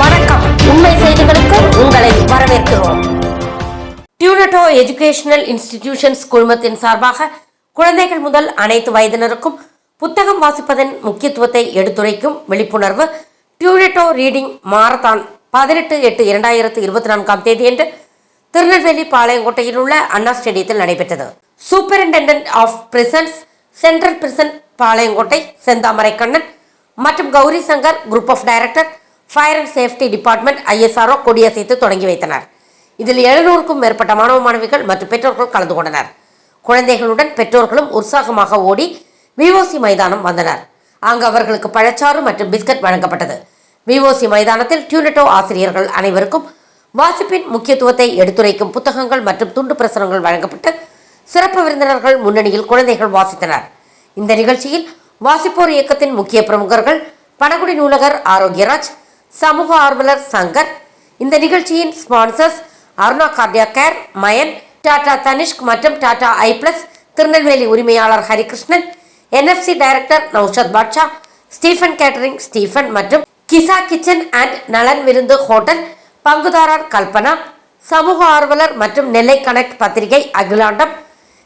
வணக்கம். உண்மை செய்திகளுக்கு உங்களை வரவேற்கிறோம். டியூனட்டோ எஜுகேஷனல் இன்ஸ்டிடியூஷன்ஸ் குழுமத்தின் சார்பாக குழந்தைகள் முதல் அனைத்து வயதினருக்கும் புத்தகம் வாசிப்பதன் முக்கியத்துவத்தை எடுத்துரைக்கும் விழிப்புணர்வு டியூனட்டோ ரீடிங் மாரத்தான் பதினெட்டு எட்டு இரண்டாயிரத்து இருபத்தி நான்காம் தேதியன்று திருநெல்வேலி பாளையங்கோட்டையில் உள்ள அண்ணா ஸ்டேடியத்தில் நடைபெற்றது. Superintendent of prisons central prison Palayamkottai Senthamarai Kannan மற்றும் Gowri Shankar group of director fire and safety department ISRO கொடியசைத்து தொடங்கி வைத்தனர். இதில் எழுநூறுக்கும் மேற்பட்ட மாணவ மாணவிகள் மற்றும் பெற்றோர்கள் கலந்து கொண்டனர். குழந்தைகளுடன் பெற்றோர்களும் உற்சாகமாக ஓடி விஓசி மைதானம் வந்தனர். அங்கு அவர்களுக்கு பழச்சாறு மற்றும் பிஸ்கட் வழங்கப்பட்டது. விஓசி மைதானத்தில் டியூனட்டோ ஆசிரியர்கள் அனைவருக்கும் வாசிப்பின் முக்கியத்துவத்தை எடுத்துரைக்கும் புத்தகங்கள் மற்றும் துண்டு பிரசுரங்கள் வழங்கப்பட்டு சிறப்பு விருந்தினர்கள் முன்னணியில் குழந்தைகள் வாசித்தனர். இந்த நிகழ்ச்சியில் வாசிப்போர் இயக்கத்தின் முக்கிய பிரமுகர்கள் பனகுடி நூலகர் ஆரோக்கியராஜ் சமூக ஆர்வலர் சங்கர் இந்த நிகழ்ச்சியின் sponsors Aruna cardia care Mayan Tata Tanishq மற்றும் டாடா ஐ பிளஸ் திருநெல்வேலி உரிமையாளர் Harikrishnan NFC director Naushad Basha Stephen catering Stephen மற்றும் கிசா கிச்சன் அண்ட் நலன் விருந்து ஹோட்டல் பங்குதாரர் கல்பனா சமூக ஆர்வலர் மற்றும் நெல்லை கனெக்ட் பத்திரிகை அகிலாண்டம்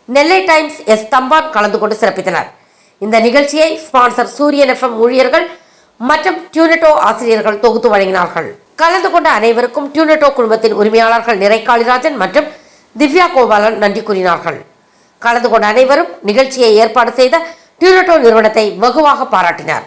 நெல்லை டைம்ஸ் எஸ் தம்பான் கலந்து கொண்டு சிறப்பித்தனர். இந்த நிகழ்ச்சியை ஸ்பான்சர் சூரியன் எஃப்எம் ஊழியர்கள் மற்றும் டியூனட்டோ ஆசிரியர்கள் தொகுத்து வழங்கினார்கள். கலந்து கொண்ட அனைவருக்கும் டியூனட்டோ குழுமத்தின் உரிமையாளர்கள் நிறை காளிராஜன் மற்றும் திவ்யா கோபாலன் நன்றி கூறினார்கள். கலந்து கொண்ட அனைவரும் நிகழ்ச்சியை ஏற்பாடு செய்த டியூனட்டோ நிறுவனத்தை வெகுவாக பாராட்டினார்.